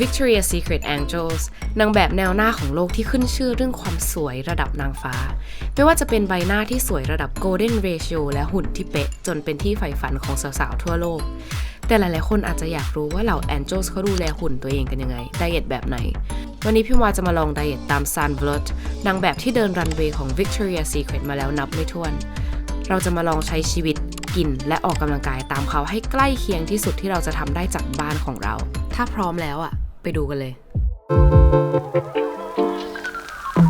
Victoria's Secret Angels นางแบบแนวหน้าของโลกที่ขึ้นชื่อเรื่องความสวยระดับนางฟ้า ไม่ว่าจะเป็นใบหน้าที่สวยระดับ Golden Ratio และหุ่นที่เป๊ะ จนเป็นที่ใฝ่ฝันของสาวๆ ทั่วโลก แต่หลายๆ คนอาจจะอยากรู้ว่าเหล่า Angels เขาดูแลหุ่นตัวเองกันยังไง ไดเอทแบบไหน วันนี้พี่วาจะมาลองไดเอทตาม Sun Blood นางแบบที่เดินรันเวย์ของ Victoria's Secret มาแล้วนับไม่ถ้วน เราจะมาลองใช้ชีวิตกินและออกกำลังกายตามเขาให้ใกล้เคียงที่สุดที่เราจะทำได้จากบ้านของเรา ถ้าพร้อมแล้วอะ ไปดูกันเลย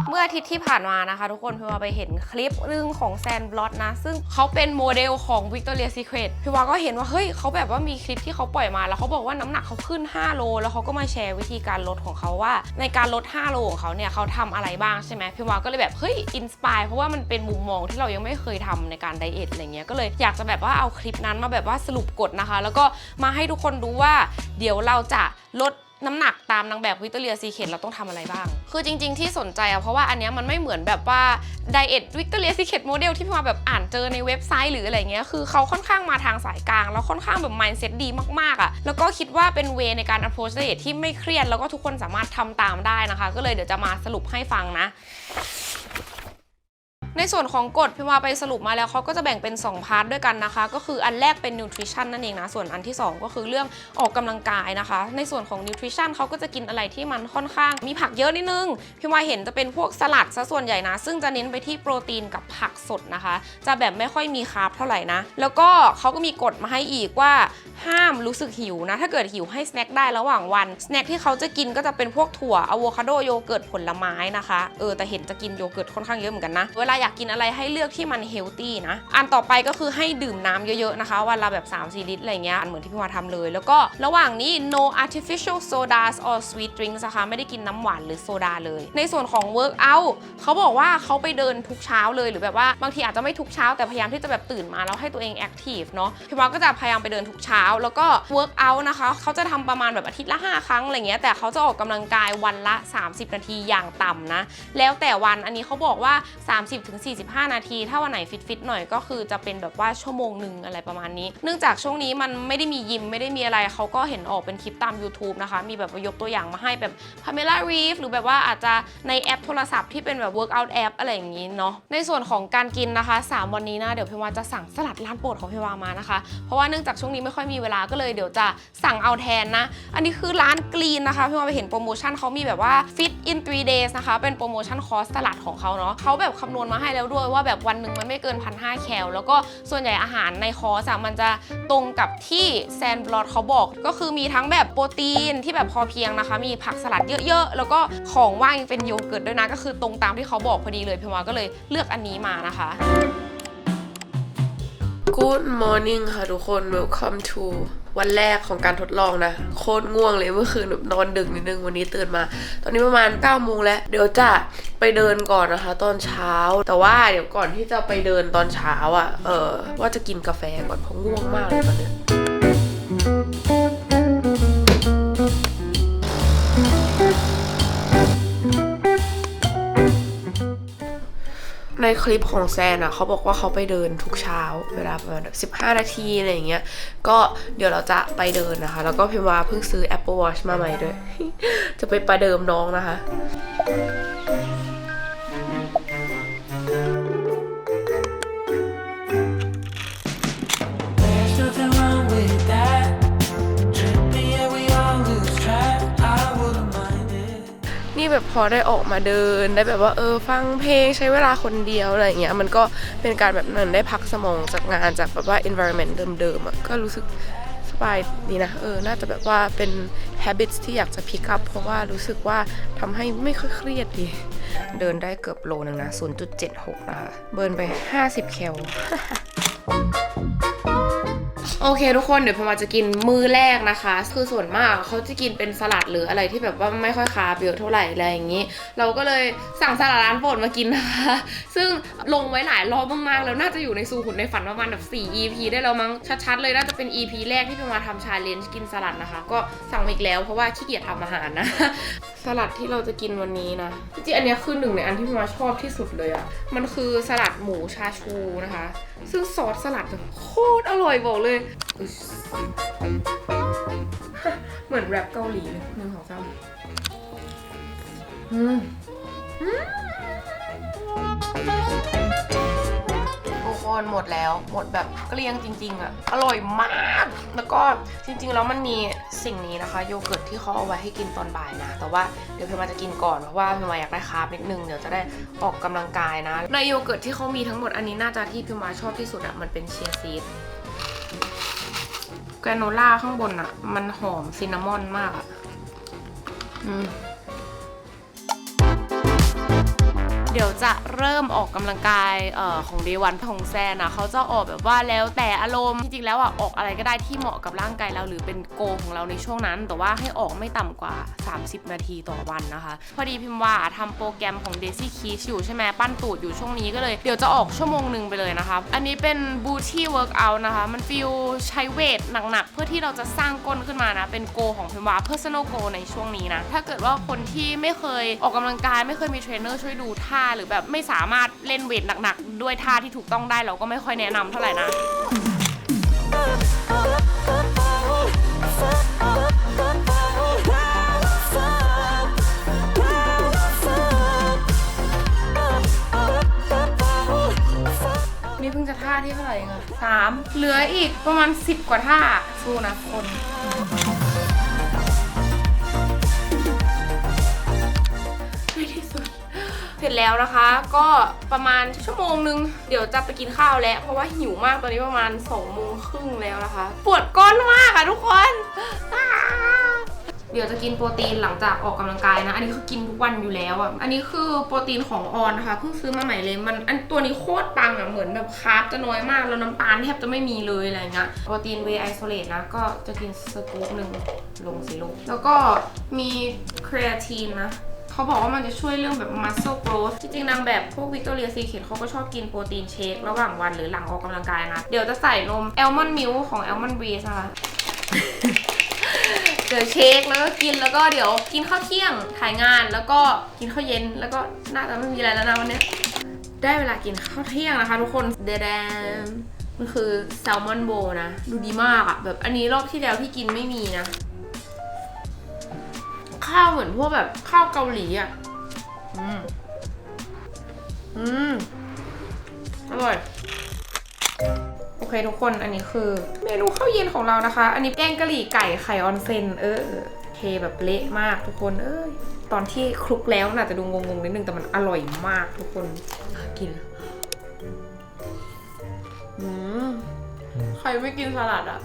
เมื่ออาทิตย์ที่ผ่านมานะคะ ทุกคนพี่วาไปเห็นคลิปเรื่องของแซนบล็อตนะ ซึ่งเขาเป็นโมเดลของ Victoria Secret พี่วาก็เห็นว่า เฮ้ยเขาแบบว่ามีคลิปที่เขาปล่อยมาแล้วเขาบอกว่าน้ำหนักเขาขึ้น 5 โล แล้วเขาก็มาแชร์วิธีการลดของเขาว่า ในการลด 5 โลของเขาเนี่ยเขาทำอะไรบ้างใช่ไหมพี่วาก็เลยแบบเฮ้ยอินสปายเพราะว่ามันเป็นมุมมองที่เรายังไม่เคยทำในการไดเอทอะไรเงี้ยก็เลยอยากจะแบบว่าเอาคลิปนั้นมาแบบว่าสรุปกฎนะคะ แล้วก็มาให้ทุกคนดูว่า เดี๋ยวเราจะลด น้ำหนักตามนางแบบวิ c ต o เรียซีเคทเราต้องทำอะไรบ้าง คือจริง ๆ ที่สนใจอะเพราะว่าอันเนี้ยมันไม่เหมือนแบบว่าไดเอทวิ c ต o เรียซีเคทโมเดลที่พี่มาแบบอ่านเจอในเว็บไซต์หรืออะไรเงี้ยคือเขาค่อนข้างมาทางสายกลาง แล้วค่อนข้างแบบ mindset ดีมากๆอะแล้วก็คิดว่าเป็นเวในการ approach diet ที่ไม่เครียดแล้วก็ทุกคนสามารถทำตามได้นะคะ ก็เลยเดี๋ยวจะมาสรุปให้ฟังนะ ในส่วนของกฎพี่วาไปสรุปมาแล้วเขาก็จะแบ่งเป็น 2 พาร์ทด้วยกันนะคะ ก็คืออันแรกเป็น nutrition นั่นเองนะ ส่วนอันที่ 2 ก็คือเรื่องออกกำลังกายนะคะ ในส่วนของ nutrition เขาก็จะกินอะไรที่มันค่อนข้าง มีผักเยอะนิดนึงพี่วาเห็นจะเป็นพวกสลัดซะส่วนใหญ่นะ ซึ่งจะเน้นไปที่โปรตีนกับผักสดนะคะ จะแบบไม่ค่อยมีคาร์บเท่าไหร่นะ แล้วก็เขาก็มีกฎมาให้อีกว่าห้ามรู้สึกหิวนะ ถ้าเกิดหิวให้สแน็คได้ระหว่างวัน สแน็คที่เขาจะกินก็จะเป็นพวกถั่วอะโวคาโดโยเกิร์ตผลไม้นะคะ เออแต่เห็นจะกินโยเกิร์ตค่อนข้างเยอะเหมือนกันนะ เวลาอยากกินอะไรให้เลือกที่มันเฮลตี้นะ อันต่อไปก็คือให้ดื่มน้ำเยอะๆนะคะ วันละแบบ 3-4 ลิตรอะไรเงี้ย อันเหมือนที่พี่วาทำเลย แล้วก็ระหว่างนี้ no artificial sodas or sweet drinks นะคะ ไม่ได้กินน้ำหวานหรือโซดาเลย ในส่วนของ workout เขาบอกว่าเขาไปเดินทุกเช้าเลย หรือแบบว่าบางทีอาจจะไม่ทุกเช้าแต่พยายามที่จะแบบตื่นมาแล้วให้ตัวเองแอคทีฟเนาะ พี่วาก็จะพยายามไปเดินทุกเช้า แล้วก็ workout นะคะ เขาจะทำประมาณแบบอาทิตย์ละ 5 ครั้งอะไรเงี้ย แต่เขาจะออกกำลังกายวันละ 30 นาทีอย่างต่ำนะ แล้วแต่วัน อันนี้เขาบอกว่า30-45 นาที ถ้าวันไหนฟิตๆหน่อยก็คือจะเป็นแบบว่าชั่วโมงหนึ่งอะไรประมาณนี้ เนื่องจากช่วงนี้มันไม่ได้มียิมไม่ได้มีอะไรเขาก็เห็นออกเป็นคลิปตาม YouTube นะคะ มีแบบยกตัวอย่างมาให้แบบ Pamela Reeve หรือแบบว่าอาจจะในแอปโทรศัพท์ที่เป็นแบบ workout app อะไรอย่างนี้เนาะในส่วนของการกินนะคะ 3 วันนี้นะเดี๋ยวพี่วาจะสั่งสลัดร้านโปรดของพี่วามานะคะ เพราะว่าเนื่องจากช่วงนี้ไม่ค่อยมีเวลาก็เลยเดี๋ยวจะสั่งเอาแทนนะ อันนี้คือร้านกรีนนะคะพี่วาไปเห็นโปรโมชั่นเขามีแบบว่า fit in 3 days นะคะเป็นโปรโมชั่นคอร์สสลัดของเขาเนาะเขาแบบคำนวณมาให้แล้วด้วยว่าแบบวันหนึ่งมันไม่เกินพันห้าแคลแล้วก็ส่วนใหญ่อาหารในคอร์สอะมันจะตรงกับที่แซนบลอดเขาบอก ก็คือมีทั้งแบบโปรตีนที่แบบพอเพียงนะคะ มีผักสลัดเยอะๆ แล้วก็ของว่างยังเป็นโยเกิร์ตด้วยนะ ก็คือตรงตามที่เขาบอกพอดีเลยพี่วาก็เลยเลือกอันนี้มานะคะ Good morning ค่ะทุกคน welcome to วันแรกของการทดลองนะ โคตรง่วงเลยเมื่อคืนนอนดึกนิดนึงวันนี้ตื่นมา ตอนนี้ประมาณ9โมงแล้ว เดี๋ยวจะไปเดินก่อนนะคะ ตอนเช้า แต่ว่าเดี๋ยวก่อนที่จะไปเดินตอนเช้าอะ่ะ เออว่าจะกินกาแฟก่อนเพราะง่วงมากเลยตอนเนี้ย ในคลิปของแซนอะเขาบอกว่าเขาไปเดินทุกเช้า เวลาประมาณแบบ15นาทีอะไรอย่างเงี้ยก็เดี๋ยวเราจะไปเดินนะคะ แล้วก็พิมพ์ว่าเพิ่งซื้อ Apple Watch มาใหม่ด้วย จะไปประเดิมน้องนะคะ แบบพอได้ออกมาเดิน ได้แบบว่าเออฟังเพลงใช้เวลาคนเดียวอะไรเงี้ยมันก็เป็นการแบบนั้นได้พักสมองจากงานจากแบบว่า environment เดิมๆอะก็รู้สึกสบายดีนะเออน่าจะแบบว่าเป็น habits ที่อยากจะ pick up เพราะว่ารู้สึกว่าทำให้ไม่ค่อยเครียดดี เดินได้เกือบโลนึงนะ 0.76 นะคะเบิร์นไป 50 แคล โอเคทุกคนเดี๋ยวพมาจะกินมื้อแรกนะคะ คือส่วนมากเขาจะกินเป็นสลัดหรืออะไรที่แบบว่าไม่ค่อยคาร์บเยอะเท่าไหร่อะไรอย่างนี้ เราก็เลยสั่งสลัดร้านโปรดมากินนะคะ ซึ่งลงไว้หลายรอบมากๆแล้วน่าจะอยู่ในซูหุ่นในฝันประมาณแบบ4 EP ได้แล้วมั้งชัดๆเลยน่าจะเป็น EP แรกที่พมาทำชาเลนจ์กินสลัดนะคะ ก็สั่งอีกแล้วเพราะว่าขี้เกียจทำอาหารนะสลัดที่เราจะกินวันนี้นะจริงๆอันนี้คือหนึ่งในอันที่พมาชอบที่สุดเลยอะมันคือสลัดหมูชาชูนะคะ ซึ่งซอสสลัดแบบโคตรอร่อยบอกเลยเหมือนแรปเกาหลีเลยหนึ่งของเกาหลีอืมทุกคนหมดแล้ว หมดแบบเกลี้ยงจริง ๆอะอร่อยมาก แล้วก็จริงๆแล้วมันมีสิ่งนี้นะคะ โยเกิร์ตที่เขาเอาไว้ให้กินตอนบ่ายนะ แต่ว่าเดี๋ยวเพมาจะกินก่อน เพราะว่าเพมาอยากได้คาร์บนิดนึง เดี๋ยวจะได้ออกกำลังกายนะ ในโยเกิร์ตที่เขามีทั้งหมดอันนี้น่าจะที่เพมาชอบที่สุดอะมันเป็นเชียร์ซีด แกรโนล่าข้างบนอะมันหอมซินนามอนมากอะ อืม เดี๋ยวจะเริ่มออกกำลังกายออของเดวันของแซนนะเขาจะออกแบบว่าแล้วแต่อารมณ์จริงๆแล้วอะออกอะไรก็ได้ที่เหมาะกับร่างกายเราหรือเป็นโกของเราในช่วงนั้น แต่ว่าให้ออกไม่ต่ำกว่า 30 นาทีต่อวันนะคะ พอดีพิมพ์ว่าทำโปรแกรมของ Daisy k e y อยู่ใช่ไหมปั้นตูดอยู่ช่วงนี้ก็เลยเดี๋ยวจะออกชั่วโมงหนึ่งไปเลยนะคะอันนี้เป็น booty workout นะคะมันฟิลใช้เวทหนักๆเพื่อที่เราจะสร้างก้นขึ้นมานะเป็นโกของพิมพ์ว่า personal goal ในช่วงนี้นะถ้าเกิดว่าคนที่ไม่เคยออกกำลังกายไม่เคยมีเทรนเนอร์ช่วยดูท่าหรือแบบไม่สามารถเล่นเวทหนักๆ ด้วยท่าที่ถูกต้องได้เราก็ไม่ค่อยแนะนำเท่าไหร่นะ นี่เพิ่งจะท่าที่เท่าไหร่เองอะสามเหลืออีกประมาณ10กว่าท่าสู้นะคนใน เสร็จแล้วนะคะ ก็ประมาณชั่วโมงนึง เดี๋ยวจะไปกินข้าวแล้ว เพราะว่าหิวมากตอนนี้ประมาณ2โมงครึ่งแล้วนะคะ ปวดก้นมากอะทุกคนเดี๋ยวจะกินโปรตีนหลังจากออกกำลังกายนะ อันนี้คือกินทุกวันอยู่แล้วอะ อันนี้คือโปรตีนของออนนะคะเพิ่งซื้อมาใหม่เลย มันอันตัวนี้โคตรปังอะ เหมือนแบบคาร์บจะน้อยมาก แล้วน้ำตาลแทบจะไม่มีเลยอะไรเงี้ย โปรตีนเวไอโซเลตนะ ก็จะกินสกู๊ปหนึ่งลงสิลูก แล้วก็มีครี a ทีนนะ เขาบอกว่ามันจะช่วยเรื่องแบบ muscle growth จริงๆนางแบบพวก Victoria Secret เขาก็ชอบกินโปรตีนเชค ระหว่างวันหรือหลังออกกำลังกายนะ เดี๋ยวจะใส่นม almond milk ของ almond breeze นะคะเดี๋ยวเชคแล้วก็กินแล้วก็เดี๋ยวกินข้าวเที่ยงถ่ายงานแล้วก็กินข้าวเย็นแล้วก็น่าจะไม่มีอะไรแล้วนะวันนี้ ได้เวลากินข้าวเที่ยงนะคะ ทุกคนเดดมมันคือแซลมอนโบนะ ดูดีมากอะแบบอันนี้รอบที่แล้วที่กินไม่มีนะ ข้าวเหมือนพวกแบบข้าวเกาหลีอะ อืม อืม อร่อย โอเคทุกคน อันนี้คือ เมนูข้าวเย็นของเรานะคะ อันนี้แกงกะหรี่ไก่ไข่ออนเซน เออเทแบบเละมากทุกคน เอ้ย ตอนที่คลุกแล้วน่าจะดูงงๆนิดนึงแต่มันอร่อยมากทุกคนอะกิน อืม ใครไม่กินสลัดอะ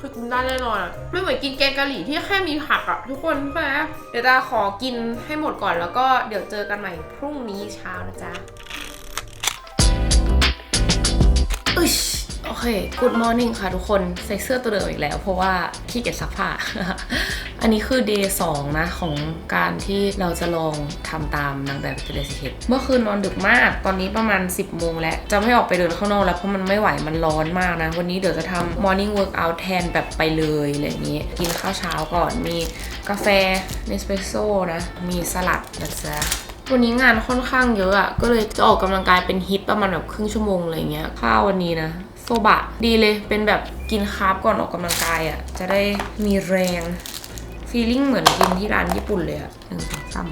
คือกินได้แน่นอนอะไม่เหมือนกินแกงกะหรี่ที่แค่มีผักอะทุกคนใช่ไหมเดี๋ยวตาขอกินให้หมดก่อนแล้วก็เดี๋ยวเจอกันใหม่พรุ่งนี้เช้านะจ๊ะอึช โอเค Good morning ค่ะทุกคนใส่เสื้อตัวเดิมอีกแล้ว เพราะว่าขี้เกียจซักผ้า อันนี้คือ day 2 นะ ของการที่เราจะลองทำตามนางแบบเทเลสเ t เมื่อคืนนอนดึกมากตอนนี้ประมาณ 10โมงแล้ว จะไม่ออกไปเดินข้างนอกแล้ว เพราะมันไม่ไหวมันร้อนมากนะ วันนี้เดี๋ยวจะทำ morning workout แทนแบบไปเลยอะไรอย่างนี้ กินข้าวเช้าก่อนมีกาแฟเนสเปรสโซ่นะมีสลัดนะจ๊ะวันนี้งานค่อนข้างเยอะอะ่ะก็เลยจะออกกำลังกายเป็นฮิตประมาณแบบครึ่งชั่วโมงอะไรเงี้ยข้าววันนี้นะ โซบะดีเลยเป็นแบบกินคาร์บก่อนออกกำลังกายอะ่ะ จะได้มีแรงฟีลิ่งเหมือนกินที่ร้านญี่ปุ่นเลยอะ่ะหนึ่งสองสาม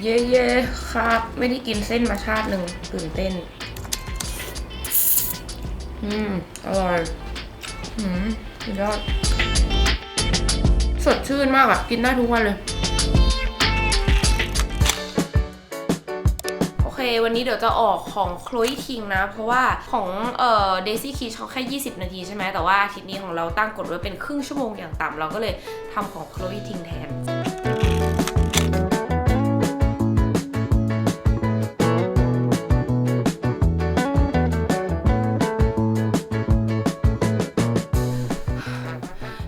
เย่เย่ครับ ไม่ได้กินเส้นมาชาติหนึ่งตื่นเต้น อืม อร่อย อืมยอด สดชื่นมากอะกินได้ทุกวันเลย วันนี้เดี๋ยวจะออกของ Chloe Ting นะ เพราะว่าของเอ่อ Daisy Key เขาแค่ 20 นาทีใช่ไหมแต่ว่าอาทิตย์นี้ของเราตั้งกฎไว้เป็นครึ่งชั่วโมงอย่างต่ำเราก็เลยทำของ Chloe Ting แทน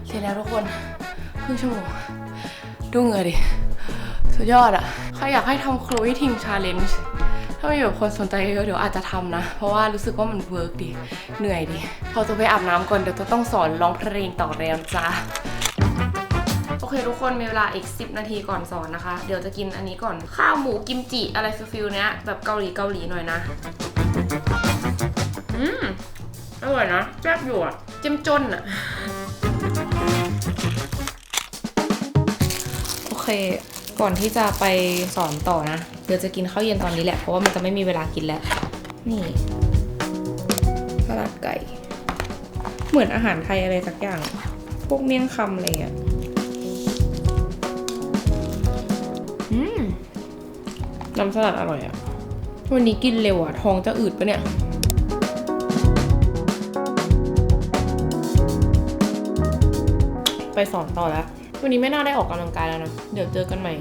เสร็จแล้วทุกคนครึ่งชั่วโมงดูเหงื่อดิ สุดยอดอะใครอยากให้ทำ Chloe Ting Challenge ถ้ามีแบบคนสนใจเยอะเดี๋ยวอาจจะทำนะ เพราะว่ารู้สึกว่ามันเวิร์กดี เหนื่อยดี พอจะไปอาบน้ำก่อนเดี๋ยวจะต้องสอนร้องเพลงต่อแล้วจ้าโอเคทุกคนมีเวลาอีก 10 นาทีก่อนสอนนะคะ เดี๋ยวจะกินอันนี้ก่อนข้าวหมูกิมจิอะไรฟิลๆเนี้ยแบบเกาหลีเกาหลีหน่อยนะ อืมอร่อยนะแซ่บอยู่อะจิ้มจนอะโอเค ก่อนที่จะไปสอนต่อนะ เดี๋ยวจะกินข้าวเย็นตอนนี้แหละ เพราะว่ามันจะไม่มีเวลากินแล้ว นี่สลัดไก่ เหมือนอาหารไทยอะไรสักอย่าง พวกเมี่ยงคำอะไรอย่างนี้น้ำสลัดอร่อยอะวันนี้กินเร็วอะท้องจะอืดปะเนี่ย ไปสอนต่อแล้ว วันนี้ไม่น่าได้ออกกำลังกายแล้วนะ เดี๋ยวเจอกันใหม่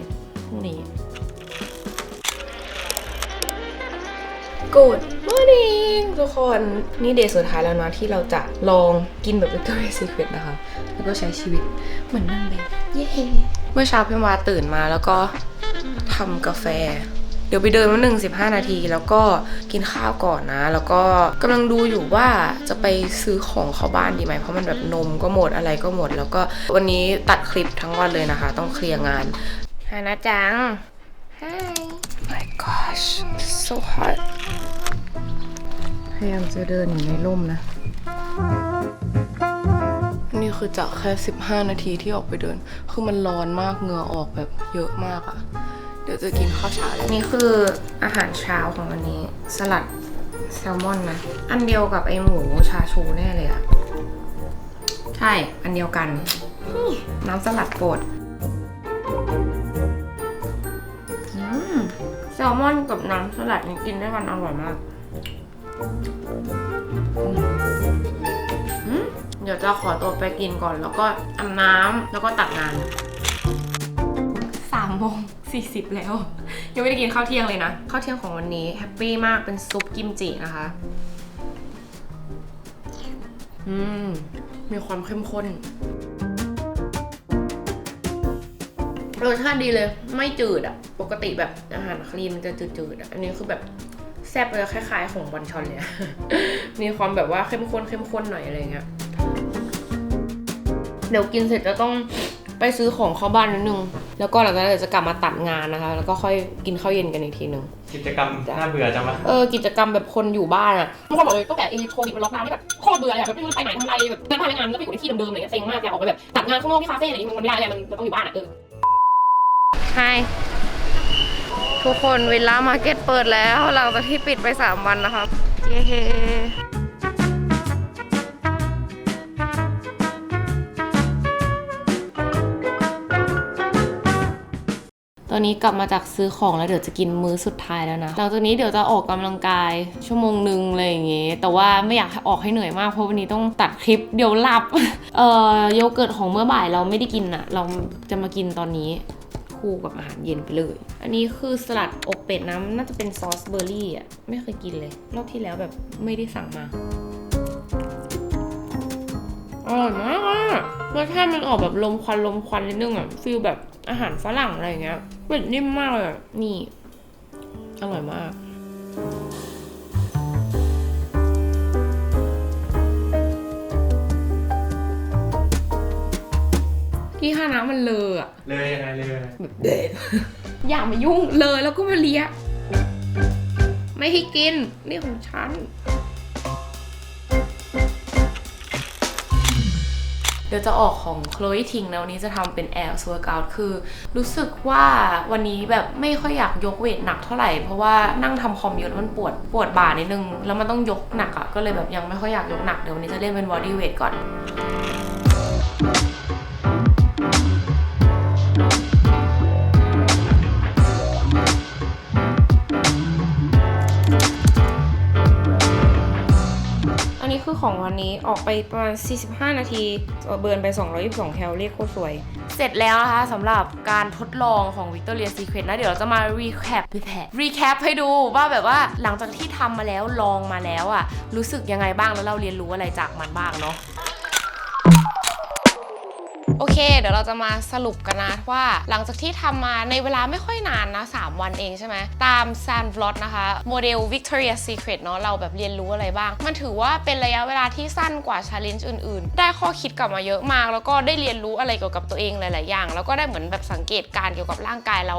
พรุ่งนี้ Good morning ทุกคนนี่เดย์สุดท้ายแล้วนะที่เราจะลองกินแบบ Victoria's Secret นะคะ แล้วก็ใช้ชีวิตเหมือนนั่งแบบเย้เมื่อเช้าพี่วาตื่นมาแล้วก็ทำกาแฟ เดี๋ยวไปเดินมาหนึ่งสิบห้านาที แล้วก็กินข้าวก่อนนะ แล้วก็กำลังดูอยู่ว่าจะไปซื้อของเข้าบ้านดีไหมเพราะมันแบบนมก็หมดอะไรก็หมด แล้วก็วันนี้ตัดคลิปทั้งวันเลยนะคะ ต้องเคลียร์งานฮานะจัง Hi my gosh so hot พยายามจะเดินอยู่ในร่มนะ นี่คือจากแค่ 15 นาทีที่ออกไปเดิน คือมันร้อนมากเหงื่อออกแบบเยอะมากอะเดี๋ยวจะกินข้าวเช้าแล้วนี่คืออาหารเช้าของวันนี้ สลัดแซลมอนนะ อันเดียวกับไอหมูชาชูแน่เลยอะใช่ อันเดียวกันนี่น้ำสลัดโปรดอืมแซลมอนกับน้ำสลัดนี่กินด้วยกันอร่อยมากอืมเดี๋ยวจะขอตัวไปกินก่อน แล้วก็อาบน้ำแล้วก็ตักงานสาม โมงสี่สิบแล้ว ยังไม่ได้กินข้าวเที่ยงเลยนะข้าวเที่ยงของวันนี้แฮปปี้มากเป็นซุปกิมจินะคะอืมมีความเข้มข้นรสชาติดีเลยไม่จืดอะปกติแบบอาหารคลีนมันจะจืดๆอะอันนี้คือแบบแซ่บเลยคล้ายๆ ของบอนชอนเลยอะมีความแบบว่าเข้มข้นเข้มข้นหน่อยอะไรเงี้ยเดี๋ยวกินเสร็จจะต้อง ไปซื้อของเข้าบ้านนิดนึง แล้วก็หลังจากนั้นเดี๋ยวจะกลับมาตัดงานนะคะ แล้วก็ค่อยกินข้าวเย็นกันอีกทีนึงกิจกรรมน่าเบื่อจังวะเออกิจกรรมแบบคนอยู่บ้านอะบางคนบอกเลยตั้งแต่ไอ้โควิดมันล็อกดาวน์นี่แบบโคตรเบื่อเลยอะแบบไม่รู้ไปไหนทำอะไรแบบเดินทางไปงานก็ไปอยู่ในที่เดิมๆอะไรเงี้ยเซ็งมากอยากออกไปแบบตัดงานข้างนอกที่คาเฟ่อะไรอย่างเงี้ยมันไม่ได้เลยมันมันต้องอยู่บ้านอะเออ Hi ทุกคนวิลล่ามาร์เก็ตเปิดแล้วหลังจากที่ปิดไป 3 วันนะครับเย้ ตอนนี้กลับมาจากซื้อของแล้วเดี๋ยวจะกินมื้อสุดท้ายแล้วนะ หลังจากนี้เดี๋ยวจะออกกำลังกายชั่วโมงหนึ่งอะไรอย่างเงี้ยแต่ว่าไม่อยากออกให้เหนื่อยมากเพราะวันนี้ต้องตัดคลิปเดี๋ยวหลับ เอ่อโยเกิร์ตของเมื่อบ่ายเราไม่ได้กินอะเราจะมากินตอนนี้คู่กับอาหารเย็นไปเลย อันนี้คือสลัดอกเป็ดน้ำน่าจะเป็นซอสเบอร์รี่อะ ไม่เคยกินเลย รอบที่แล้วแบบไม่ได้สั่งมา อร่อยมากอะรสชาติมันออกแบบลมควันลมควันนิดนึงอะฟีลแบบอาหารฝรั่งอะไรอย่างเงี้ยเป็ดนิ่มมากเลยอะนี่ อร่อยมากที่ห้าน้ำมันเลออะเลยยังไงเลยยังไงแบบเด็ดอย่ามายุ่งเลยแล้วก็มาเลีย ไม่ให้กิน นี่ของฉัน เดี๋ยวจะออกของ Chloe Ting นะวันนี้จะทำเป็น Air Workout คือ รู้สึกว่าวันนี้แบบไม่ค่อยอยากยกเวทหนักเท่าไหร่ เพราะว่านั่งทำคอมเยอะแล้วมันปวดปวดบ่านิดนึง แล้วมันต้องยกหนักอะ่ะก็เลยแบบยังไม่ค่อยอยากยกหนักเดี๋ยววันนี้จะเล่นเป็น body weight ก่อน ของวันนี้ออกไปประมาณ 45 นาทีเบิร์นไป 222 แคลอรี่โคตรสวย เสร็จแล้วนะคะสำหรับการทดลองของ Victoria's Secret นะ เดี๋ยวเราจะมา recap recap ให้ดูว่าแบบว่าหลังจากที่ทำมาแล้วลองมาแล้วอะรู้สึกยังไงบ้างแล้วเราเรียนรู้อะไรจากมันบ้างเนาะ โอเค เดี๋ยวเราจะมาสรุปกันนะว่า หลังจากที่ทำมาในเวลาไม่ค่อยนานนะ 3 วันเองใช่ไหม ตาม s a n v l o t นะคะ โมเดล Victoria Secret เนาะเราแบบเรียนรู้อะไรบ้าง มันถือว่าเป็นระยะเวลาที่สั้นกว่า challenge อื่นๆ ได้ข้อคิดกลับมาเยอะมาก แล้วก็ได้เรียนรู้อะไรเกี่ยวกับตัวเองหลาย ๆ อย่าง แล้วก็ได้เหมือนแบบสังเกตการเกี่ยวกับร่างกายเรา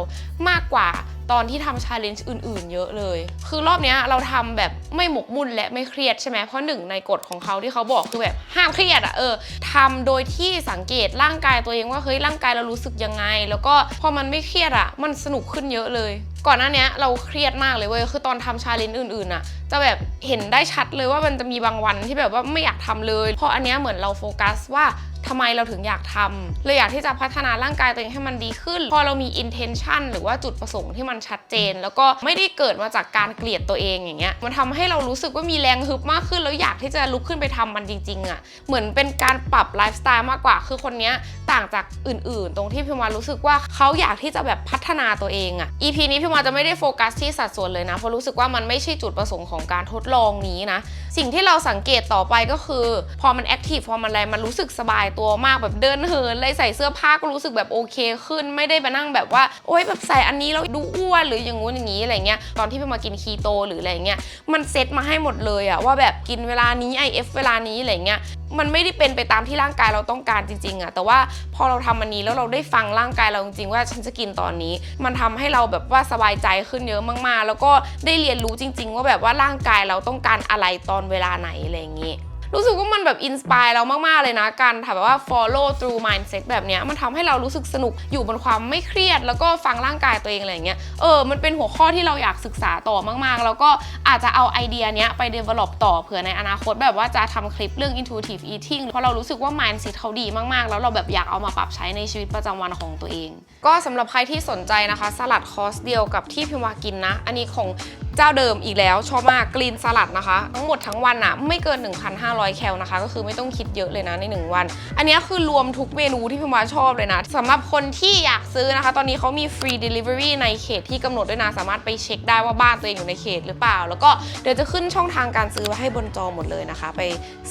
มากกว่าตอนที่ทำชาเลนจ์อื่น ๆ เยอะเลย คือรอบเนี้ยเราทำแบบไม่หมกมุ่นและไม่เครียดใช่ไหมเพราะหนึ่งในกฎของเขาที่เขาบอกคือแบบห้ามเครียดอะเออทำโดยที่สังเกตร่างกายตัวเองว่าเฮ้ยร่างกายเรารู้สึกยังไง แล้วก็พอมันไม่เครียดอะมันสนุกขึ้นเยอะเลยก่อนหน้าเนี้ยเราเครียดมากเลยเว้ย คือตอนทำชาเลนจ์อื่นๆอะจะแบบเห็นได้ชัดเลยว่ามันจะมีบางวันที่แบบว่าไม่อยากทำเลย เพราะอันเนี้ยเหมือนเราโฟกัสว่า ทำไมเราถึงอยากทำเลยอยากที่จะพัฒนาร่างกายตัวเองให้มันดีขึ้น พอเรามี intention หรือว่าจุดประสงค์ที่มันชัดเจน แล้วก็ไม่ได้เกิดมาจากการเกลียดตัวเองอย่างเงี้ยมันทำให้เรารู้สึกว่ามีแรงฮึบมากขึ้น แล้วอยากที่จะลุกขึ้นไปทำมันจริงๆอะเหมือนเป็นการปรับไลฟ์สไตล์มากกว่าคือคนเนี้ยต่างจากอื่น ๆ ตรงที่พิมวารู้สึกว่าเขาอยากที่จะแบบพัฒนาตัวเองอะ EP นี้พิมวาจะไม่ได้โฟกัสที่สัดส่วนเลยนะเพราะรู้สึกว่ามันไม่ใช่จุดประสงค์ของการทดลองนี้นะสิ่งที่เราสังเกตต่อไปก็คือ พอมันแอคทีฟพอมันอะไรมันรู้สึกสบายตัวมากแบบเดินเหินเลยใส่เสื้อผ้าก็รู้สึกแบบโอเคขึ้นไม่ได้มานั่งแบบว่าโอ๊ยแบบใส่อันนี้แล้วดูอ้วนหรืออย่างงู้นอย่างนี้อะไรเงี้ยตอนที่พิมากินคีโตหรืออะไรเงี้ยมันเซตมาให้หมดเลยอะว่าแบบกินเวลานี้ IF เวลานี้อะไรเงี้ยมันไม่ได้เป็นไปตามที่ร่างกายเราต้องการจริงๆอะแต่ว่าพอเราทำอันนี้แล้วเราได้ฟังร่างกายเราจริงๆ ว่าฉันจะกินตอนนี้ มันทำให้เราแบบว่าสบายใจขึ้นเยอะมากๆ แล้วก็ได้เรียนรู้จริง ๆ ว่าแบบว่าร่างกายเราต้องการอะไรตอนเวลาไหนอะไรอย่างงี้ รู้สึกว่ามันแบบอินสปายเรามาก ๆ เลยนะการแบบว่า follow through mindset แบบเนี้ยมันทำให้เรารู้สึกสนุกอยู่บนความไม่เครียด แล้วก็ฟังร่างกายตัวเองอะไรอย่างเงี้ยเออมันเป็นหัวข้อที่เราอยากศึกษาต่อมาก ๆ แล้วก็อาจจะเอาไอเดียเนี้ยไป develop ต่อเผื่อในอนาคตแบบว่าจะทำคลิปเรื่อง intuitive eating เพราะเรารู้สึกว่า mindset เขาดีมาก ๆ แล้วเราแบบอยากเอามาปรับใช้ในชีวิตประจำวันของตัวเอง ก็สำหรับใครที่สนใจนะคะ สลัดคอร์สเดียวกับที่พิมวากินนะ อันนี้ของ เจ้าเดิมอีกแล้วชอบมากกรีนสลัดนะคะ ทั้งหมดทั้งวันอะไม่เกิน 1,500 แคลนะคะ ก็คือไม่ต้องคิดเยอะเลยนะใน 1 วัน อันนี้คือรวมทุกเมนูที่พิมวาชอบเลยนะสำหรับคนที่อยากซื้อนะคะ ตอนนี้เขามีฟรี Delivery ในเขตที่กำหนดด้วยนะ สามารถไปเช็คได้ว่าบ้านตัวเองอยู่ในเขตหรือเปล่า แล้วก็เดี๋ยวจะขึ้นช่องทางการซื้อไว้ให้บนจอหมดเลยนะคะ ไป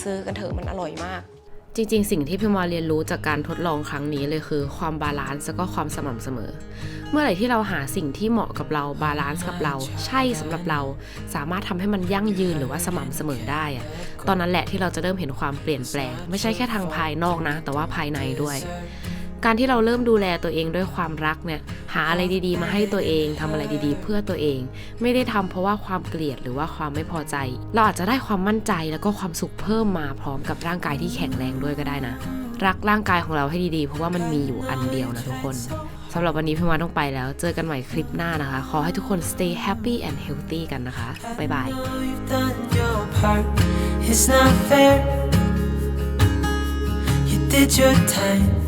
ซื้อกันเถอะมันอร่อยมาก จริงๆ สิ่งที่พิมวาเรียนรู้จากการทดลองครั้งนี้เลยคือ ความบาลานซ์แล้วก็ความสม่ำเสมอ เมื่อไหร่ที่เราหาสิ่งที่เหมาะกับเราบาลานซ์กับเรา ใช่สำหรับเราสามารถทำให้มันยั่งยืนหรือว่าสม่ำเสมอได้อะตอนนั้นแหละที่เราจะเริ่มเห็นความเปลี่ยนแปลง ไม่ใช่แค่ทางภายนอกนะ แต่ว่าภายในด้วย การที่เราเริ่มดูแลตัวเองด้วยความรักเนี่ยหาอะไรดีๆ มาให้ตัวเองทำอะไรดีๆ เพื่อตัวเอง ไม่ได้ทำเพราะว่าความเกลียดหรือว่าความไม่พอใจ เราอาจจะได้ความมั่นใจแล้วก็ความสุขเพิ่มมาพร้อมกับร่างกายที่แข็งแรงด้วยก็ได้นะ รักร่างกายของเราให้ดีๆ เพราะว่ามันมีอยู่อันเดียวนะทุกคนสำหรับวันนี้พี่วาต้องไปแล้ว เจอกันใหม่คลิปหน้านะคะ ขอให้ทุกคน stay happy and healthy กันนะคะ บ๊ายบาย It's not fair. You did your time.